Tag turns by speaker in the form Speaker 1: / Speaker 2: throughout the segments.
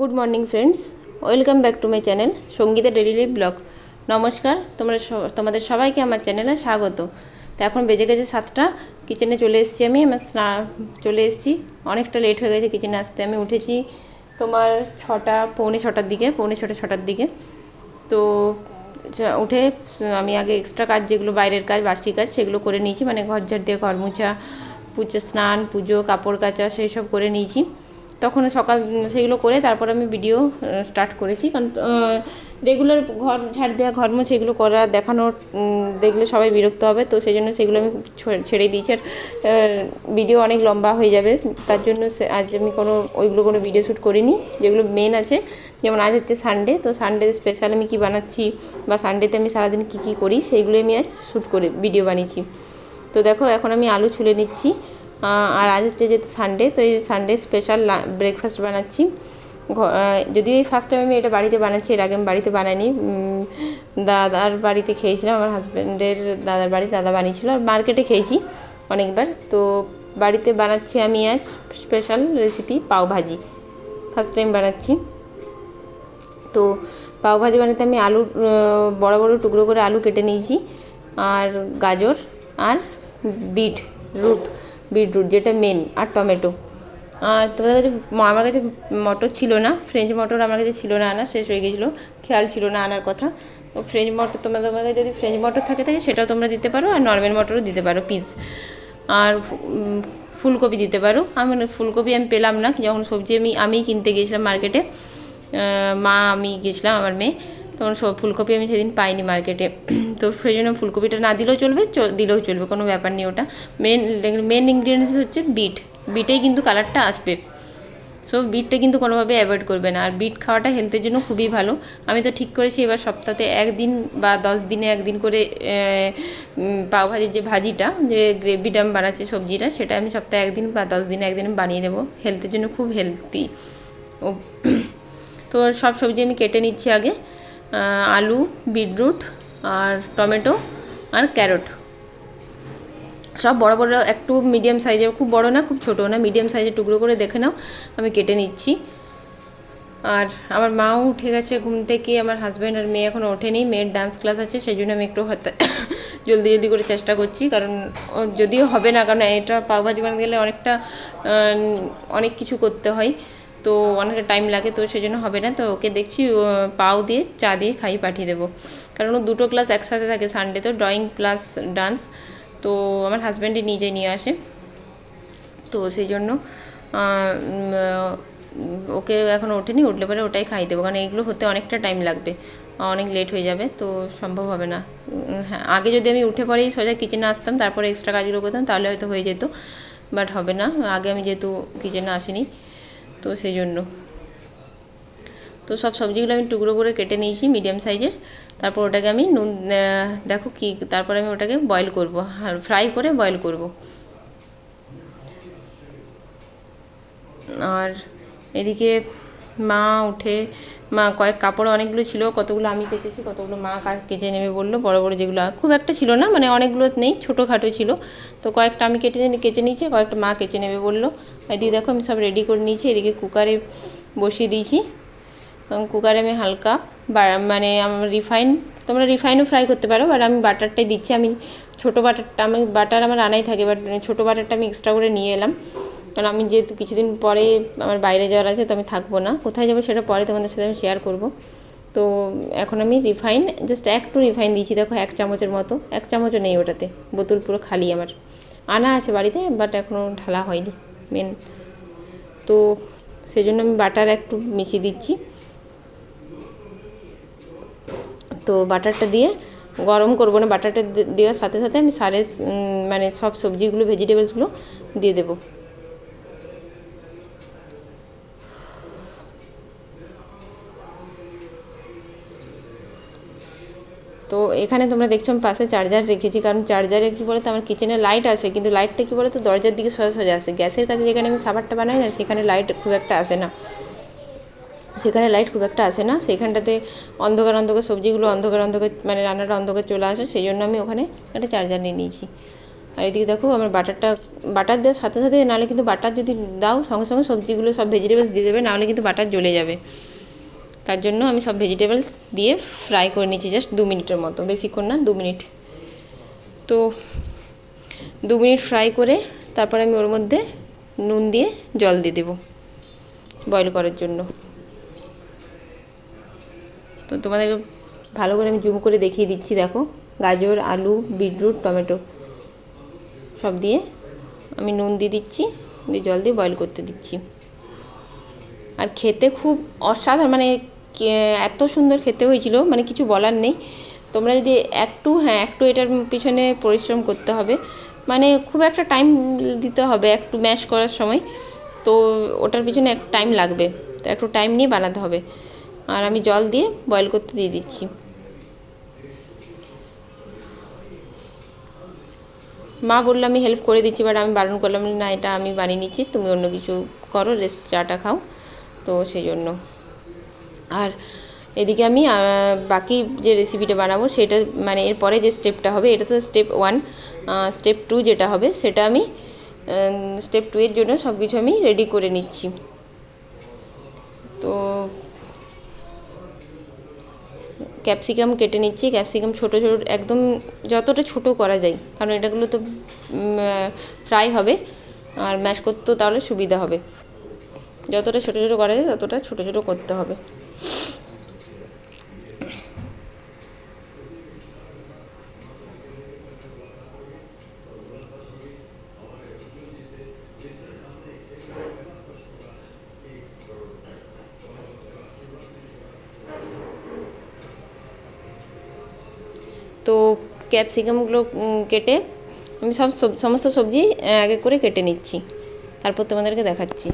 Speaker 1: Good morning friends welcome back to my channel Sangeeta daily blog নমস্কার, তোমরা তোমাদের সবাইকে আমার চ্যানেলে স্বাগত। তো এখন বেজে গেছে সাতটা। কিচেনে চলে এসেছি আমি, আমার স্না, চলে এসেছি। অনেকটা লেট হয়ে গেছে কিচেনে আসতে। আমি উঠেছি তোমার ছটা, পৌনে ছটার দিকে, পৌনে ছটা, ছটার দিকে। তো উঠে আমি আগে এক্সট্রা কাজ, যেগুলো বাইরের কাজ, বাসি কাজ, সেগুলো করে নিয়েছি। মানে ঘর ঝাড় দিয়ে ঘর মোছা, পুজো, স্নান, পুজো, কাপড় কাচা, সেই সব করে নিয়েছি। তখন সকাল সেগুলো করে তারপর আমি ভিডিও স্টার্ট করেছি। কারণ রেগুলার ঘর ঝাড় দেওয়া ঘর মোছা এগুলো করা দেখানো দেখলে সবাই বিরক্ত হবে। তো সেই জন্য সেগুলো আমি ছেড়ে দিয়েছি। আর ভিডিও অনেক লম্বা হয়ে যাবে। তার জন্য আজ আমি কোনো, ওইগুলো কোনো ভিডিও শ্যুট করিনি। যেগুলো মেন আছে, যেমন আজ হচ্ছে সানডে তো সানডে স্পেশাল আমি কী বানাচ্ছি বা সানডেতে আমি সারাদিন কী কী করি সেইগুলো আমি আজ শ্যুট করে ভিডিও বানিয়েছি। তো দেখো, এখন আমি আলু ছুলে নিচ্ছি। আর আজ হচ্ছে যেহেতু সানডে তো এই সানডে স্পেশাল ব্রেকফাস্ট বানাচ্ছি। যদিও এই ফার্স্ট টাইম আমি এটা বাড়িতে বানাচ্ছি, এর আগে আমি বাড়িতে বানাইনি। দাদার বাড়িতে খেয়েছিলাম, আমার হাজব্যান্ডের দাদার বাড়ি, দাদা বানিয়েছিল, আর মার্কেটে খেয়েছি অনেকবার। তো বাড়িতে বানাচ্ছি আমি আজ special recipe pav bhaji first time বানাচ্ছি। তো পাওভাজি বানাতে আমি আলু বড় বড় টুকরো করে আলু কেটে নিয়েছি, আর গাজর, আর বিট, রুট। বিটরুট, যেটা মেন আর টমেটো। আর তোমাদের কাছে আমার কাছে মটর ছিল না ফ্রেঞ্চ মটর আমার কাছে ছিল না, আনা শেষ হয়ে গেছিল, খেয়াল ছিল না আনার কথা। তো ফ্রেঞ্চ মটর তোমাদের কাছে যদি ফ্রেঞ্চ মটর থাকে থাকে, সেটাও তোমরা দিতে পারো, আর নর্মাল মটরও দিতে পারো পিস আর ফুলকপি দিতে পারো। আমি ফুলকপি আমি পেলাম না, যখন সবজি আমি, আমিই কিনতে গিয়েছিলাম মার্কেটে মা, আমি গেছিলাম, আমার মেয়ে। তখন সব ফুলকপি আমি সেদিন পাইনি মার্কেটে। তো সেই জন্য ফুলকপিটা না দিলেও চলবে দিলেও চলবে কোনো ব্যাপার নেই ওটা। মেন মেন ইনগ্রিডিয়েন্টস হচ্ছে বিট। বিটেই কিন্তু কালারটা আসবে। সো বিটটা কিন্তু কোনোভাবে অ্যাভয়েড করবে না। আর বিট খাওয়াটা হেলথের জন্য খুবই ভালো। আমি তো ঠিক করেছি এবার সপ্তাহে একদিন বা দশ দিনে একদিন করে আহ, উম, পাওভাজির যে ভাজিটা যে গ্রেভিটা আমি বানাচ্ছি সবজিটা সেটা আমি সপ্তাহে একদিন বা দশ দিনে একদিন বানিয়ে নেব। হেলথের জন্য খুব হেলদি ও তো সব সবজি আমি কেটে নিচ্ছি আগে। আলু, বিটরুট আর টমেটো আর ক্যারট। সব বড় বড়, একটু মিডিয়াম সাইজের খুব বড় না, খুব ছোটো না মিডিয়াম সাইজের টুকরো করে দেখে নাও, আমি কেটে নিচ্ছি। আর আমার মাও উঠে গেছে ঘুম থেকে, আমার হাজব্যান্ড আর মেয়ে এখনও ওঠেনি, মেয়ের ডান্স ক্লাস আছে, সেই জন্য আমি একটু জলদি জলদি করে চেষ্টা করছি, কারণ যদিও হবে না, কারণ এটা পাওভাজি বানাতে গেলে অনেকটা অনেক কিছু করতে হয়। তো অনেকটা টাইম লাগে, তো সেই জন্য হবে না। তো ওকে দেখছি পাও দিয়ে চা দিয়ে খাই, পাঠিয়ে দেবো। কারণ ও দুটো ক্লাস একসাথে থাকে সানডে তো ড্রয়িং প্লাস ডান্স তো আমার হাজব্যান্ডই নিজে নিয়ে আসে। তো সেই জন্য ওকে এখন ওঠেনি, উঠলে পরে ওটাই খাই দেবো। কারণ এইগুলো হতে অনেকটা টাইম লাগবে। অনেক লেট হয়ে যাবে, তো সম্ভব হবে না। হ্যাঁ আগে যদি আমি উঠে পরেই সোজা কিচেনে আসতাম, তারপরে এক্সট্রা কাজগুলো করতাম, তাহলে হয়তো হয়ে যেত। বাট হবে না, আগে আমি যেহেতু কিচেনে আসিনি। তো সেই জন্য। তো সব সবজিগুলো আমি টুকরো করে কেটে নিয়েছি মিডিয়াম সাইজের তারপর ওটাকে আমি নুন দেখো কি, তারপর আমি ওটাকে বয়েল করব ফ্রাই করে বয়েল করব। আর এদিকে মা উঠে মা কয়েক কাপড় অনেকগুলো ছিল, কতগুলো আমি কেচেছি, কতগুলো মা কার কেচে নেবে বলল, বড় বড় যেগুলো, খুব একটা ছিল না মানে অনেকগুলো নেই, ছোটোখাটো ছিল। তো কয়েকটা আমি কেটে কেচে নিয়েছি, কয়েকটা মা কেচে নেবে বলল। এদিকে দেখো আমি সব রেডি করে নিয়েছি, এদিকে কুকারে বসিয়ে দিয়েছি। কুকারে আমি হালকা মানে আমার রিফাইন তোমরা রিফাইনও ফ্রাই করতে পারো বাট আমি বাটারটাই দিচ্ছি। আমি ছোটো বাটারটা, আমি, বাটার আমার আনাই থাকে বাট ছোটো বাটারটা আমি এক্সট্রা করে নিয়ে এলাম। কারণ আমি যেহেতু কিছুদিন পরে আমার বাইরে যাওয়ার আছে, তো আমি থাকব না। কোথায় যাব সেটা পরে তোমাদের সাথে আমি শেয়ার করব। তো এখন আমি রিফাইন জাস্ট একটু রিফাইন দিয়েছি, দেখো এক চামচের মতো। এক চামচও নেই ওটাতে, বোতল পুরো খালি আমার। আনা আছে বাড়িতে বাট এখনও ঢালা হয়নি মেন তো সেই জন্য আমি বাটার একটু মিশিয়ে দিচ্ছি। তো বাটারটা দিয়ে গরম করব না, বাটারটা দেওয়ার সাথে সাথে আমি সারে মানে সব সবজিগুলো ভেজিটেবলসগুলো দিয়ে দেবো। এখানে তোমরা দেখছ আমি পাশে চার্জার রেখেছি, কারণ চার্জারে কী বলো তো আমার কিচেনে লাইট আছে কিন্তু লাইটটা কী বলো তো দরজার দিকে সোজা সোজা আসে। গ্যাসের কাছে যেখানে আমি খাবারটা বানাই না, সেখানে লাইট খুব একটা আসে না। সেখানে লাইট খুব একটা আসে না, সেখানটাতে অন্ধকার অন্ধকার সবজিগুলো অন্ধকার অন্ধকার মানে রান্নাটা অন্ধকার চলে আসে সেই জন্য আমি ওখানে একটা চার্জার নিয়ে নিয়েছি। আর এদিকে দেখো, আমার বাটারটা, বাটার দেওয়ার সাথে সাথে নাহলে কিন্তু বাটার যদি দাও, সঙ্গে সঙ্গে সবজিগুলো সব ভেজিটেবলস দিয়ে দেবে, নাহলে কিন্তু বাটার জ্বলে যাবে। তার জন্য আমি সব ভেজিটেবলস দিয়ে ফ্রাই করে নিচ্ছি জাস্ট দু মিনিটের মতো, বেশিক্ষণ না, দু মিনিট। তো দু মিনিট ফ্রাই করে তারপর আমি ওর মধ্যে নুন দিয়ে জল দিয়ে দেবো বয়েল করার জন্য। তো তোমাদের ভালো করে আমি জুম করে দেখিয়ে দিচ্ছি, দেখো, গাজর, আলু, বিটরুট, টমেটো, সব দিয়ে আমি নুন দিয়ে দিচ্ছি, দিয়ে জল দিয়ে বয়েল করতে দিচ্ছি। আর খেতে খুব অসাধারণ মানে এত সুন্দর খেতে হয়েছিল মানে কিছু বলার নেই। তোমরা যদি একটু হ্যাঁ একটু এটার পিছনে পরিশ্রম করতে হবে। মানে খুব একটা টাইম দিতে হবে একটু ম্যাশ করার সময়। তো ওটার পিছনে একটু টাইম লাগবে। তো একটু টাইম নিয়ে বানাতে হবে। আর আমি জল দিয়ে বয়েল করতে দিয়ে দিচ্ছি। মা বলল, আমি হেল্প করে দিচ্ছি বাট আমি বারণ করলাম, না, এটা আমি বানিয়ে নিচ্ছি। তুমি অন্য কিছু করো রেস্ট চাটা খাও। তো সেই জন্য আর এদিকে আমি বাকি যে রেসিপিটা বানাবো সেটা মানে এরপরে যে স্টেপটা হবে, এটা তো স্টেপ ওয়ান স্টেপ টু যেটা হবে, সেটা আমি স্টেপ টু এর জন্য সব কিছু আমি রেডি করে নিচ্ছি। তো ক্যাপসিকাম কেটে নিচ্ছি। ক্যাপসিকাম ছোটো ছোটো, একদম যতটা ছোট করা যায়, কারণ এটাগুলো তো ফ্রাই হবে, আর ম্যাশ করতেও তাহলে সুবিধা হবে। যতটা ছোটো ছোটো করা যায় ততটা ছোটো ছোটো করতে হবে। তো ক্যাপসিকামগুলো কেটে আমি সব সমস্ত সবজি এক করে কেটে নিচ্ছি। তারপর তোমাদেরকে দেখাচ্ছি।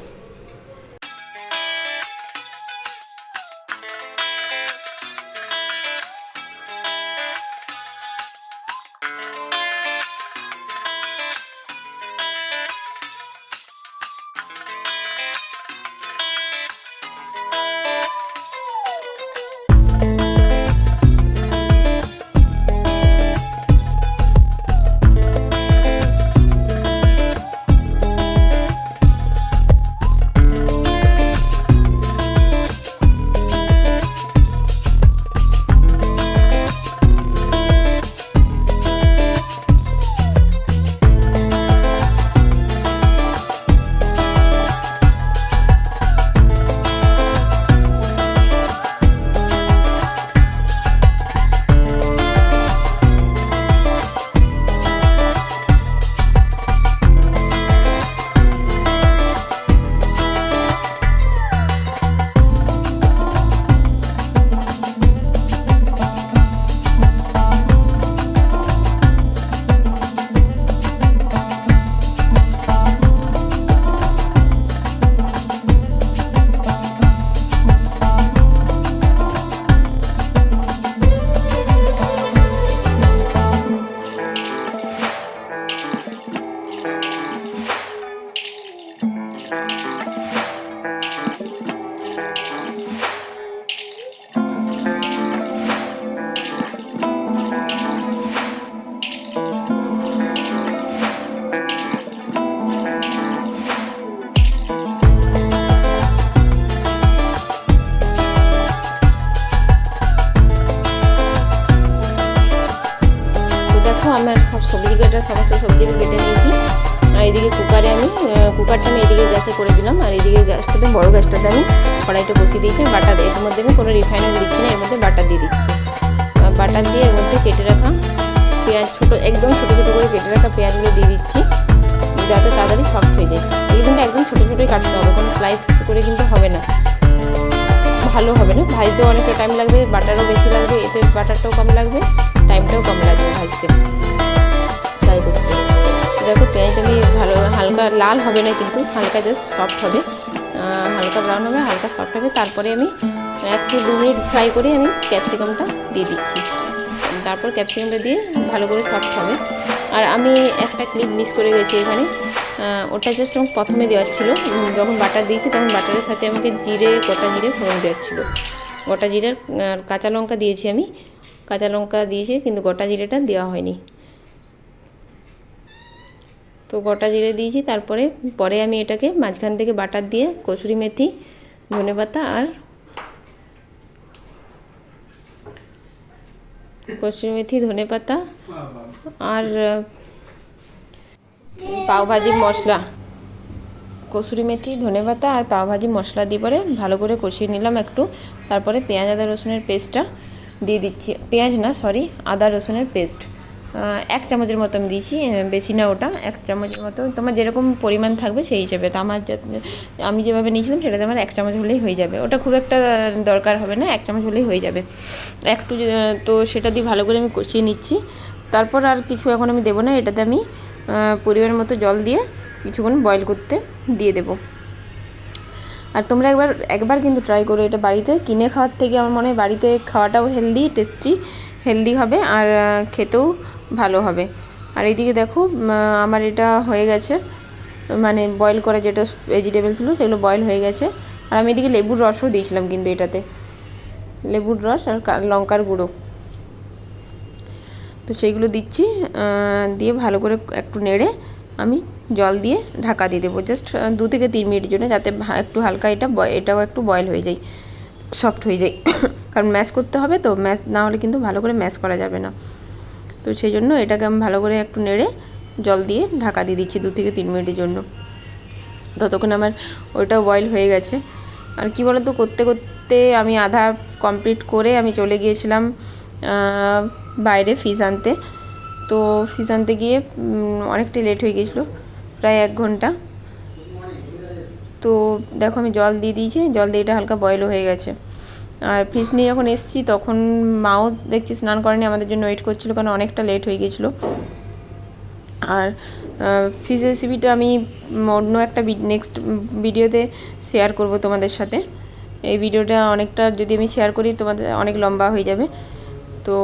Speaker 1: কাটা সমস্ত সবজি আমি কেটে নিয়েছি। আর এদিকে কুকারে আমি কুকারটা আমি এদিকে গ্যাসে করে দিলাম। আর এদিকে গ্যাসটাতে, বড় গ্যাসটাতে আমি কড়াইটা বসিয়ে দিয়েছি। বাটার এর মধ্যে আমি কোনো রিফাইন দিচ্ছি না, এর মধ্যে বাটার দিয়ে দিচ্ছি। বাটার দিয়ে এর মধ্যে কেটে রাখা পেঁয়াজ, ছোটো, একদম ছোটো ছোটো করে কেটে রাখা পেঁয়াজগুলো দিয়ে দিচ্ছি। যাতে তাড়াতাড়ি সফট হয়ে যায়। এগুলো কিন্তু একদম ছোটো ছোটোই কাটতে হবে, কোনো স্লাইস করে কিন্তু হবে না। ভালো হবে না। ভাজতেও অনেকটা টাইম লাগবে, বাটারও বেশি লাগবে, এতে বাটারটাও কম লাগবে টাইমটাও কম লাগবে ভাজতে। করতে দেখো পেঁয়াজটা আমি ভালো, হালকা লাল হবে না কিন্তু হালকা জাস্ট সফট হবে। হালকা ব্রাউন হবে, হালকা সফট হবে। তারপরে আমি এক দু মিনিট ফ্রাই করে আমি ক্যাপসিকামটা দিয়ে দিচ্ছি। তারপর ক্যাপসিকামটা দিয়ে ভালো করে সফট হবে। আর আমি একটা ক্লিপ মিস করে গেছি এখানে। ওটা জাস্ট আমার প্রথমে দেওয়ার ছিল। যখন বাটার দিয়েছি তখন বাটারের সাথে আমাকে জিরে, গোটা জিরে ফোড়ন দেওয়ার ছিল। গোটা জিরের কাঁচা লঙ্কা দিয়েছি আমি। কাঁচা লঙ্কা দিয়েছি কিন্তু গোটা জিরেটা দেওয়া হয়নি। তো গোটা জিরে দিয়েছি তারপরে পরে আমি এটাকে মাঝখান থেকে বাটার দিয়ে কসুরি মেথি ধনে পাতা আর কসুরি মেথি ধনে পাতা আর আহ, পাওভাজির মশলা। কসুরি মেথি ধনে পাতা আর পাওভাজি মশলা দিয়ে পরে ভালো করে কষিয়ে নিলাম একটু। তারপরে পেঁয়াজ আদা রসুনের পেস্টটা দিয়ে দিচ্ছি। পেঁয়াজ না সরি আদা রসুনের পেস্ট। এক চামচের মতো আমি দিয়েছি বেশি না ওটা, এক চামচের মতো। তোমার যেরকম পরিমাণ থাকবে সেই হিসেবে। তো আমার আমি যেভাবে নিয়েছিলাম সেটাতে আমার এক চামচ হলেই হয়ে যাবে। ওটা খুব একটা দরকার হবে না, এক চামচ হলেই হয়ে যাবে। একটু তো সেটা দিয়ে ভালো করে আমি কষিয়ে নিচ্ছি। তারপর আর কিছু এখন আমি দেবো না, এটাতে আমি পরিমাণ মতো জল দিয়ে কিছুক্ষণ বয়েল করতে দিয়ে দেবো। আর তোমরা একবার একবার কিন্তু ট্রাই করো এটা বাড়িতে। কিনে খাওয়ার থেকে আমার মনে হয় বাড়িতে খাওয়াটাও হেলদি টেস্টি হেলদি হবে। আর খেতেও ভালো হবে। আর এইদিকে দেখো আমার এটা হয়ে গেছে। মানে বয়েল করা যেটা ভেজিটেবল ছিল সেগুলো বয়েল হয়ে গেছে। আর আমি এদিকে লেবুর রসও দিয়েছিলাম কিন্তু এটাতে। লেবুর রস আর লঙ্কার গুঁড়ো। তো সেইগুলো দিচ্ছি দিয়ে ভালো করে একটু নেড়ে আমি জল দিয়ে ঢাকা দিয়ে দেবো। জাস্ট দু থেকে তিন মিনিটের জন্য যাতে একটু হালকা এটা এটাও একটু বয়েল হয়ে যায় সফট হয়ে যায়। কারণ ম্যাশ করতে হবে তো ম্যাশ না হলে কিন্তু ভালো করে ম্যাশ করা যাবে না। তো সেই জন্য এটাকে আমি ভালো করে একটু নেড়ে জল দিয়ে ঢাকা দিয়ে দিচ্ছি দু থেকে তিন মিনিটের জন্য। ততক্ষণ আমার ওটাও বয়েল হয়ে গেছে। আর কি বলতো, করতে করতে আমি আধা কমপ্লিট করে আমি চলে গিয়েছিলাম বাইরে ফিস আনতে। তো ফিস আনতে গিয়ে অনেকটাই লেট হয়ে গিয়েছিল, প্রায় এক ঘণ্টা। তো দেখো আমি জল দিয়ে দিয়েছি, জল দিয়ে এটা হালকা বয়েলও হয়ে গেছে। আর ফিশ নিয়ে যখন এসেছি, তখন মাও দেখছি স্নান করেনি, আমাদের জন্য ওয়েট করছিল কারণ অনেকটা লেট হয়ে গেছিল আর ফিজ রেসিপিটা আমি অন্য একটা নেক্সট ভিডিওতে শেয়ার করব তোমাদের সাথে। এই ভিডিওটা অনেকটা যদি আমি শেয়ার করি, তোমাদের অনেক লম্বা হয়ে যাবে। তো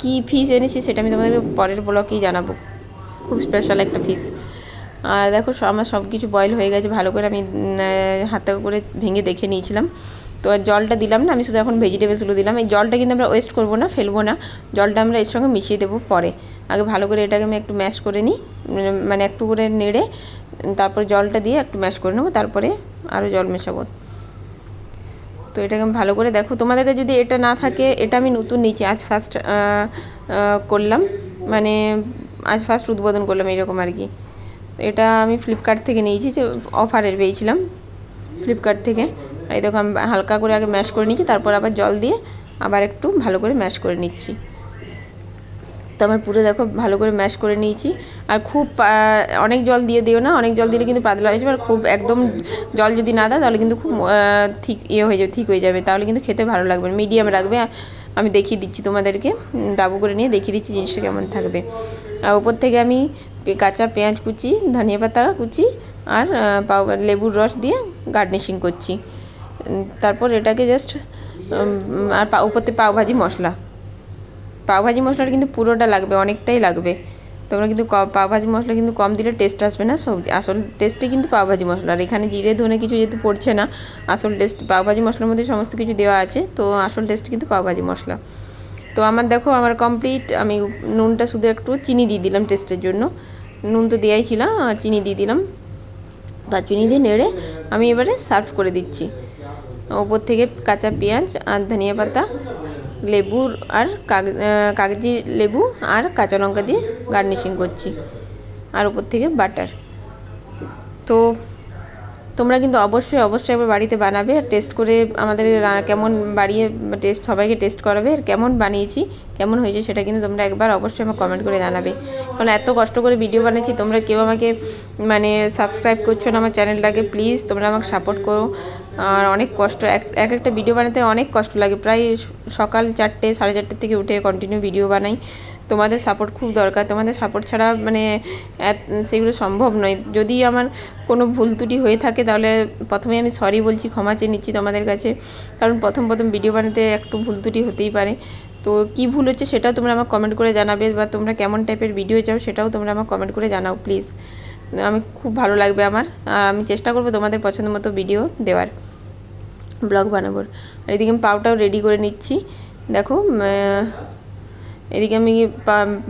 Speaker 1: কি ফিস এনেছি সেটা আমি তোমাদের পরের ব্লকেই জানাব। খুব স্পেশাল একটা ফিস আর দেখো, আমার সব কিছু বয়েল হয়ে গেছে, ভালো করে আমি হাতে করে ভেঙে দেখে নিয়েছিলাম। তো জলটা দিলাম না, আমি শুধু এখন ভেজিটেবলসগুলো দিলাম। এই জলটা কিন্তু আমরা ওয়েস্ট করব না, ফেলব না। জলটা আমরা এর সঙ্গে মিশিয়ে দেবো পরে। আগে ভালো করে এটাকে আমি একটু ম্যাশ করে নিই মানে একটু করে নেড়ে, তারপর জলটা দিয়ে একটু ম্যাশ করে নেব, তারপরে আরও জল মেশাবো। তো এটাকে আমি ভালো করে দেখো তোমাদেরকে যদি এটা না থাকে, এটা আমি নতুন নিচ্ছি আজ ফার্স্ট করলাম। মানে আজ ফার্স্ট উদ্বোধন করলাম এরকম আর কি। এটা আমি ফ্লিপকার্ট থেকে নিয়েছি, যে অফারের পেয়েছিলাম ফ্লিপকার্ট থেকে। এই দেখো, আমি হালকা করে আগে ম্যাশ করে নিচ্ছি, তারপর আবার জল দিয়ে আবার একটু ভালো করে ম্যাশ করে নিচ্ছি। তো আমার পুরো দেখো ভালো করে ম্যাশ করে নিয়েছি। আর খুব অনেক জল দিয়ে দিও না, অনেক জল দিলে কিন্তু পাতলা হয়ে যাবে আর খুব একদম জল যদি না দাও, তাহলে কিন্তু খুব ঠিক ইয়ে হয়ে যাবে, ঠিক হয়ে যাবে। তাহলে কিন্তু খেতে ভালো লাগবে মিডিয়াম রাখবে আমি দেখিয়ে দিচ্ছি তোমাদেরকে ডাবু করে নিয়ে দেখিয়ে দিচ্ছি জিনিসটা কেমন থাকবে। আর ওপর থেকে আমি কাঁচা পেঁয়াজ কুচি, ধনিয়া পাতা কুচি আর লেবুর রস দিয়ে গার্নিশিং করছি। তারপর এটাকে জাস্ট আর পা- উপর থেকে পাওভাজি মশলা। পাওভাজি মশলাটা কিন্তু পুরোটা লাগবে, অনেকটাই লাগবে। তোমরা কিন্তু ক- পাওভাজি মশলা কিন্তু কম দিলে টেস্ট আসবে না, সবজি, আসল টেস্টে কিন্তু পাওভাজি মশলা। আর এখানে জিরে, ধনে কিছু যেহেতু পড়ছে না, আসল টেস্ট পাওভাজি মশলার মধ্যে সমস্ত কিছু দেওয়া আছে, তো আসল টেস্ট কিন্তু পাওভাজি মশলা। তো আমার দেখো, আমার কমপ্লিট আমি নুনটা শুধু একটু চিনি দিয়ে দিলাম টেস্টের জন্য। নুন তো দেওয়াই ছিলাম চিনি দিয়ে দিলাম। বা চিনি দিয়ে নেড়ে আমি এবারে সার্ভ করে দিচ্ছি। ওপর থেকে কাঁচা পেঁয়াজ আর ধনিয়া পাতা লেবুর আর কাগ কাগজি লেবু আর কাঁচা লঙ্কা দিয়ে গার্নিশিং করছি। আর ওপর থেকে বাটার। তো তোমরা কিন্তু অবশ্যই অবশ্যই একবার বাড়িতে বানাবে আর টেস্ট করে আমাদের কেমন বাড়িয়ে টেস্ট, সবাইকে টেস্ট করাবে আর কেমন বানিয়েছি, কেমন হয়েছে সেটা কিন্তু তোমরা একবার অবশ্যই আমাকে কমেন্ট করে জানাবে। কারণ এত কষ্ট করে ভিডিও বানিয়েছি, তোমরা কেউ আমাকে মানে সাবস্ক্রাইব করছ না আমার চ্যানেলটাকে প্লিজ তোমরা আমাকে সাপোর্ট করো। আর অনেক কষ্ট। এক এক একটা ভিডিও বানাতে অনেক কষ্ট লাগে। প্রায় সকাল চারটে, সাড়ে চারটে থেকে উঠে কন্টিনিউ ভিডিও বানাই। তোমাদের সাপোর্ট খুব দরকার। তোমাদের সাপোর্ট ছাড়া মানে সেগুলো সম্ভব নয়। যদি আমার কোনো ভুল ত্রুটি হয়ে থাকে, তাহলে প্রথমে আমি সরি বলছি, ক্ষমা চেয়ে নিচ্ছি তোমাদের কাছে। কারণ প্রথম প্রথম ভিডিও বানাতে একটু ভুল ত্রুটি হতেই পারে। তো কী ভুল হচ্ছে সেটাও তোমরা আমাকে কমেন্ট করে জানাবে বা তোমরা কেমন টাইপের ভিডিও চাও সেটাও তোমরা আমাকে কমেন্ট করে জানাও প্লিজ আমি খুব ভালো লাগবে আমার। আর আমি চেষ্টা করব তোমাদের পছন্দ মতো ভিডিও দেওয়ার ব্লগ বানাবোর আর এদিকে আমি পাউটাও রেডি করে নিচ্ছি। দেখো এদিকে আমি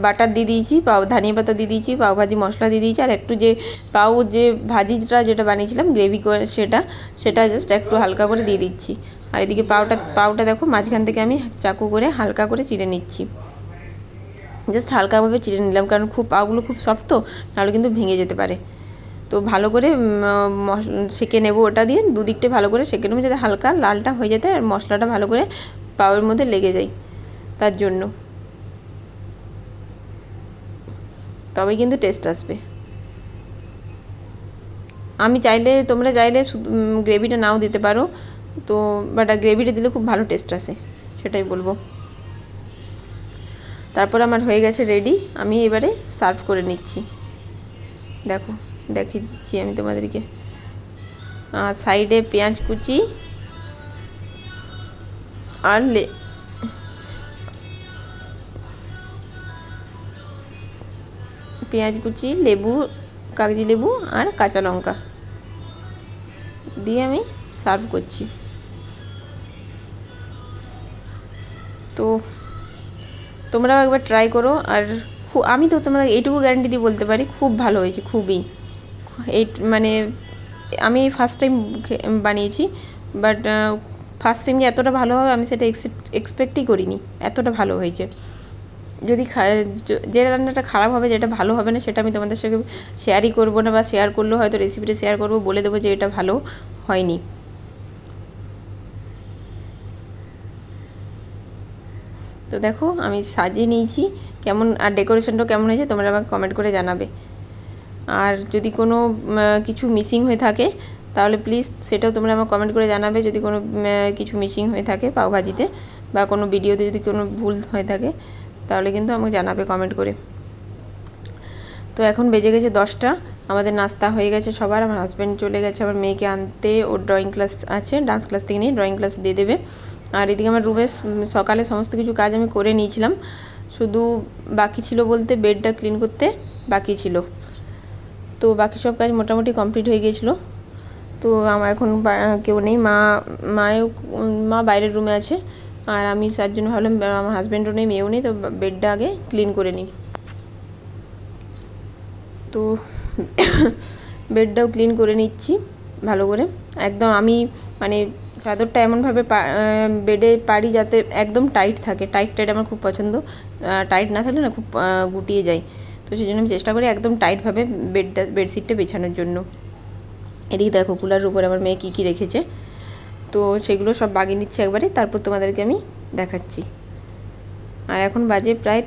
Speaker 1: বাটার দিয়ে দিয়েছি, পাও, ধনিয়া পাতা দিয়ে দিয়েছি, পাও ভাজি মশলা দিয়ে দিয়েছি। আর একটু যে পাও যে ভাজিটা যেটা বানিয়েছিলাম গ্রেভি করে সেটা সেটা জাস্ট একটু হালকা করে দিয়ে দিচ্ছি। আর এদিকে পাওটা পাওটা দেখো, মাঝখান থেকে আমি চাকু করে হালকা করে চিড়ে নিচ্ছি। জাস্ট হালকাভাবে চিড়ে নিলাম, কারণ খুব পাগুলো খুব সফট তো, নাহলে কিন্তু ভেঙে যেতে পারে। তো ভালো করে সেঁকে নেব ওটা দিয়ে, দুদিকটা ভালো করে সেঁকে নেব যাতে হালকা লালটা হয়ে যেতে আর মশলাটা ভালো করে পাওয়ের মধ্যে লেগে যায় তার জন্য। তবেই কিন্তু টেস্ট আসবে। আমি চাইলে, তোমরা চাইলে গ্রেভিটা নাও দিতে পারো, তো বাট গ্রেভিটা দিলে খুব ভালো টেস্ট আসে, সেটাই বলব। তারপর আমার হয়ে গেছে রেডি আমি এবারে সার্ভ করে নিচ্ছি। দেখো, দেখিয়ে দিচ্ছি আমি তোমাদেরকে। সাইডে পেঁয়াজ কুচি আর লে পেঁয়াজ কুচি, লেবু, কাগজি লেবু আর কাঁচা লঙ্কা দিয়ে আমি সার্ভ করছি। তো তোমরাও একবার ট্রাই করো। আর আমি তো তোমরা এইটুকু গ্যারান্টি দিয়ে বলতে পারি, খুব ভালো হয়েছে, খুবই। এই মানে আমি ফার্স্ট টাইম বানিয়েছি বাট ফার্স্ট টাইম যে এতটা ভালো হবে, আমি সেটা এক্সপেক্টই করিনি। এতটা ভালো হয়েছে। যদি যে রান্নাটা খারাপ হবে, যেটা ভালো হবে না, সেটা আমি তোমাদের সঙ্গে শেয়ারই করব না, বা শেয়ার করলেও হয়তো রেসিপিটা শেয়ার করব, বলে দেবো যে এটা ভালো হয়নি। তো দেখো, আমি সাজিয়ে নিয়েছি। কেমন, আর ডেকোরেশনটাও কেমন হয়েছে তোমরা আমাকে কমেন্ট করে জানাবে। আর যদি কোনো কিছু মিসিং হয়ে থাকে, তাহলে প্লিজ সেটাও তোমরা আমাকে কমেন্ট করে জানাবে। যদি কোনো কিছু মিসিং হয়ে থাকে পাওভাজিতে বা কোনো ভিডিওতে যদি কোনো ভুল হয়ে থাকে, তাহলে কিন্তু আমাকে জানাবে কমেন্ট করে। তো এখন বেজে গেছে দশটা, আমাদের নাস্তা হয়ে গেছে সবার। আমার হাজব্যান্ড চলে গেছে আমার মেয়েকে আনতে ওর ড্রয়িং ক্লাস আছে ডান্স ক্লাস থেকে নিয়ে ড্রয়িং ক্লাস দিয়ে দেবে। আর এদিকে আমার রুমে সকালে সমস্ত কিছু কাজ আমি করে নিয়েছিলাম। শুধু বাকি ছিল বলতে বেডটা ক্লিন করতে বাকি ছিল। তো বাকি সব কাজ মোটামুটি কমপ্লিট হয়ে গিয়েছিল। তো আমার এখন কেউ নেই, মা মায়েও মা বাইরের রুমে আছে। আর আমি তার জন্য ভাবলাম আমার হাজব্যান্ডও নেই, মেয়েও নেই, তো বেডটা আগে ক্লিন করে নিই। তো বেডটাও ক্লিন করে নিচ্ছি ভালো করে। একদম আমি মানে চাদরটা এমনভাবে বেডে পারি যাতে একদম টাইট থাকে। টাইট টাইট আমার খুব পছন্দ। টাইট না থাকলে না খুব গুটিয়ে যায়। তো সেই জন্য আমি চেষ্টা করি একদম টাইটভাবে বেডটা বেডশিটটা বেছানোর জন্য। এদিকে দেখো কুলার উপরে আমার মেয়ে কী কী রেখেছে। তো সেগুলো সব বাগিয়ে নিচ্ছি একবারে, তারপর তোমাদেরকে আমি দেখাচ্ছি। আর এখন বাজে প্রায়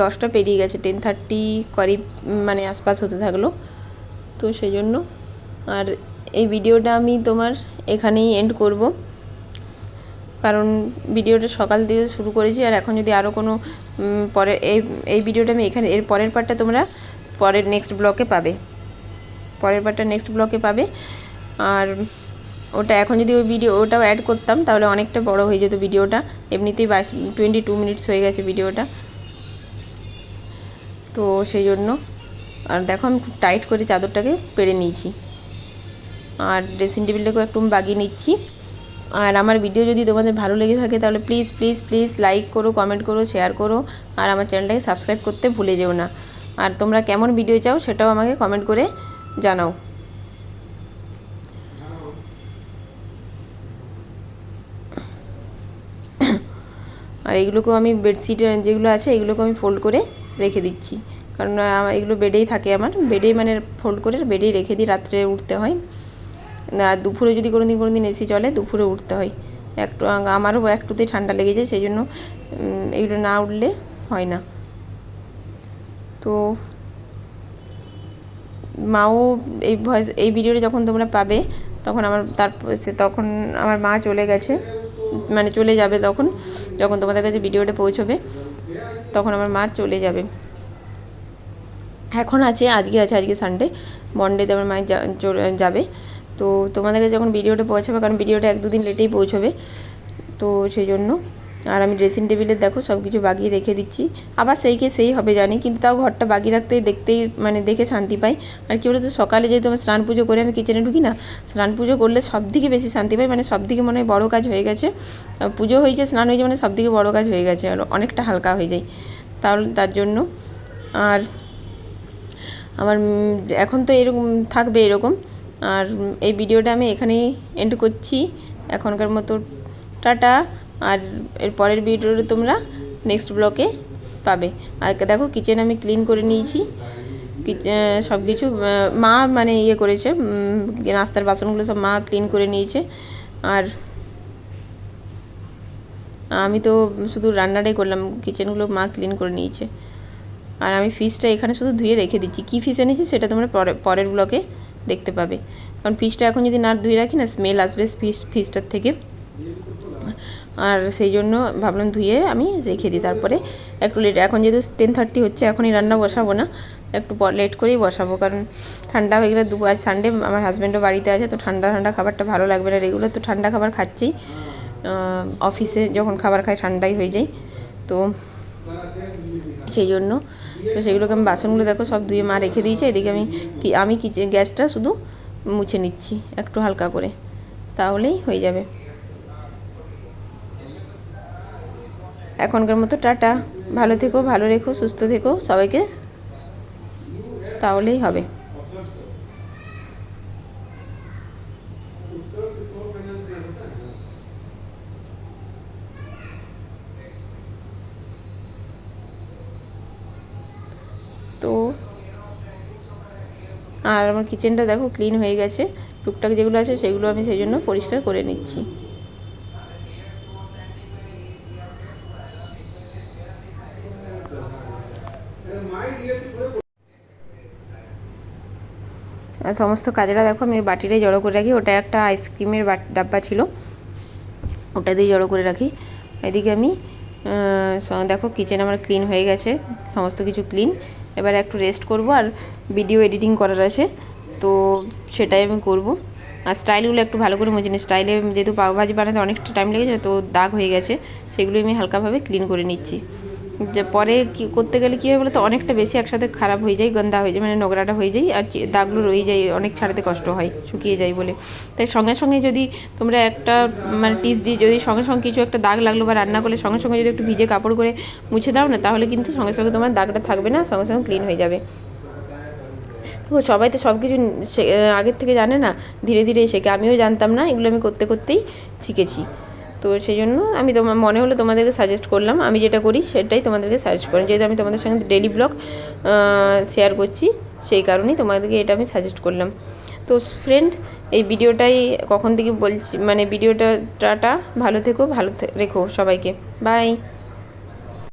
Speaker 1: দশটা পেরিয়ে গেছে টেন থার্টি করিব মানে আশপাশ হতে থাকল। তো সেই জন্য, আর এই ভিডিওটা আমি তোমার এখানেই এন্ড করব। কারণ ভিডিওটা সকাল দিয়ে শুরু করেছি আর এখন যদি আরও কোনো পরে, এই এই ভিডিওটা আমি এখানে, এর পরের পার্টটা তোমরা পরের নেক্সট ব্লকে পাবে। পরের পার্টটা নেক্সট ব্লকে পাবে। আর ওটা এখন যদি ওই ভিডিও ওটাও অ্যাড করতাম, তাহলে অনেকটা বড় হয়ে যেত ভিডিওটা। এমনিতেই বাইশ টোয়েন্টি টু মিনিটস হয়ে গেছে ভিডিওটা। তো সেই জন্য, আর দেখো আমি খুব টাইট করে চাদরটাকে পেরে নিয়েছি। আর ড্রেসিং টেবিলটাকেও একটু বাগিয়ে নিচ্ছি। আর আমার ভিডিও যদি তোমাদের ভালো লেগে থাকে, তাহলে প্লিজ প্লিজ প্লিজ লাইক করো কমেন্ট করো শেয়ার করো। আর আমার চ্যানেলটাকে সাবস্ক্রাইব করতে ভুলে যেও না। আর তোমরা কেমন ভিডিও চাও, সেটাও আমাকে কমেন্ট করে জানাও। আর এগুলোকেও আমি বেডশিট যেগুলো আছে এগুলোকে আমি ফোল্ড করে রেখে দিচ্ছি। কারণ এগুলো বেডেই থাকে আমার। বেডেই মানে ফোল্ড করে বেডেই রেখে দিই, রাত্রে উঠতে হয়। দুপুরে যদি কোনো দিন কোনো দিন এসি চলে, দুপুরে উঠতে হয়। একটু আমারও একটুতেই ঠান্ডা লেগে যায় সেই জন্য এগুলো না উঠলে হয় না। তো, মাও এই ভয়েস এই ভিডিওটা যখন তোমরা পাবে, তখন আমার তার সে তখন আমার মা চলে গেছে মানে চলে যাবে তখন, যখন তোমাদের কাছে ভিডিওটা পৌঁছবে, তখন আমার মা চলে যাবে। এখন আছে, আজকে আছে, আজকে সানডে মন্ডেতে আমার মায়ের যাবে। তো তোমাদের কাছে যখন ভিডিওটা পৌঁছাবে, কারণ ভিডিওটা এক দুদিন লেটেই পৌঁছবে, তো সেই জন্য আর আমি ড্রেসিং টেবিলের দেখো সব কিছু বাগিয়ে রেখে দিচ্ছি। আবার সেইকে সেই হবে, জানি, কিন্তু তাও ঘরটা বাগিয়ে রাখতে দেখতেই মানে দেখে শান্তি পাই। আর কী বলতো, সকালে যেহেতু আমি স্নান পুজো করে আমি কিচেনে ঢুকি না, স্নান পুজো করলে সব দিকে বেশি শান্তি পাই মানে সব দিকে মনে হয় বড়ো কাজ হয়ে গেছে। পুজো হয়েছে, স্নান হয়েছে মানে সব দিকে বড়ো কাজ হয়ে গেছে, আর অনেকটা হালকা হয়ে যায়। তাহলে তার জন্য। আর আমার এখন তো এরকম থাকবে এরকম। আর এই ভিডিওটা আমি এখানেই এন্ড করছি। এখনকার মতো টাটা। আর এর পরের ভিডিওটা তোমরা নেক্সট ব্লকে পাবে। আর দেখো কিচেন আমি ক্লিন করে নিয়েছি। সব কিছু মা মানে ইয়ে করেছে নাস্তার বাসনগুলো সব মা ক্লিন করে নিয়েছে। আর আমি তো শুধু রান্নাটাই করলাম কিচেনগুলো মা ক্লিন করে নিয়েছে। আর আমি ফিশটা এখানে শুধু ধুয়ে রেখে দিচ্ছি। কী ফিশ এনেছি সেটা তোমরা পরে, পরের ব্লকে দেখতে পাবে। কারণ ফিশটা এখন যদি না ধুয়ে রাখি না স্মেল আসবে ফিশ ফিশটার থেকে। আর সেই জন্য ভাবলাম ধুয়ে আমি রেখে দিই। তারপরে একটু লেট এখন যেহেতু টেন থার্টি হচ্ছে, এখনই রান্না বসাবো না। একটু লেট করেই বসাবো। কারণ ঠান্ডা হয়ে গেলে দু আজ সানডে আমার হাজব্যান্ডও বাড়িতে আছে, তো ঠান্ডা ঠান্ডা খাবারটা ভালো লাগবে না। রেগুলার তো ঠান্ডা খাবার খাচ্ছেই অফিসে যখন খাবার খাই, ঠান্ডাই হয়ে যায়। তো সেই জন্য তো সেগুলোকে আমি বাসনগুলো দেখো সব ধুয়ে মা রেখে দিয়েছে। এদিকে আমি কি, আমি কিচেন গ্যাসটা শুধু মুছে নিচ্ছি একটু হালকা করে। তাহলেই হয়ে যাবে। এখনকার মতো টাটা। ভালো থেকো, ভালো রেখো, সুস্থ থেকো সবাইকে। তাহলেই হবে তো আর আমার কিচেনটা দেখো ক্লিন হয়ে গেছে। টুকটাক যেগুলো আছে সেগুলো আমি সেই জন্য পরিষ্কার করে নিচ্ছি। সমস্ত কাজটা দেখো আমি বাটিটাই জড়ো করে রাখি। ওটা একটা আইসক্রিমের ডাব্বা ছিল। ওটা দিয়ে জড়ো করে রাখি। এদিকে আমি দেখো কিচেন আমার ক্লিন হয়ে গেছে। সমস্ত কিছু ক্লিন। এবার একটু রেস্ট করব আর ভিডিও এডিটিং করার আছে। তো সেটাই আমি করব। আর স্টাইলগুলো একটু ভালো করে মুছে নিই স্টাইলে যেহেতু পাওভাজি বানাতে অনেকটা টাইম লেগেছে, তো দাগ হয়ে গেছে, সেগুলো আমি হালকাভাবে ক্লিন করে নিচ্ছি। যে পরে কি করতে গেলে কী হয় বলো তো অনেকটা বেশি একসাথে খারাপ হয়ে যায়, গন্ধা হয়ে যায় মানে নোংরাটা হয়ে যায় আর দাগগুলো রয়ে যায়, অনেক ছাড়াতে কষ্ট হয়, শুকিয়ে যায় বলে। তাই সঙ্গে সঙ্গে যদি তোমরা একটা মানে টিপস দিয়ে যদি সঙ্গে সঙ্গে কিছু একটা দাগ লাগল বা রান্না করলে সঙ্গে সঙ্গে যদি একটু ভিজে কাপড় করে মুছে দাও না, তাহলে কিন্তু সঙ্গে সঙ্গে তোমার দাগটা থাকবে না, সঙ্গে সঙ্গে ক্লিন হয়ে যাবে। তো সবাই তো সব কিছু আগের থেকে জানে না, ধীরে ধীরে শেখে আমিও জানতাম না, এগুলো আমি করতে করতেই শিখেছি। তো সেই জন্য আমি তোমার মনে হলো তোমাদেরকে সাজেস্ট করলাম। আমি যেটা করি সেটাই তোমাদেরকে সাজেস্ট করি। যেহেতু আমি তোমাদের সঙ্গে ডেলি ব্লগ শেয়ার করছি, সেই কারণেই তোমাদেরকে এটা আমি সাজেস্ট করলাম। তো ফ্রেন্ড এই ভিডিওটাই কখন থেকে বলছি মানে ভিডিওটা, টাটা, ভালো থেকো, ভালো রেখো সবাইকে। বাই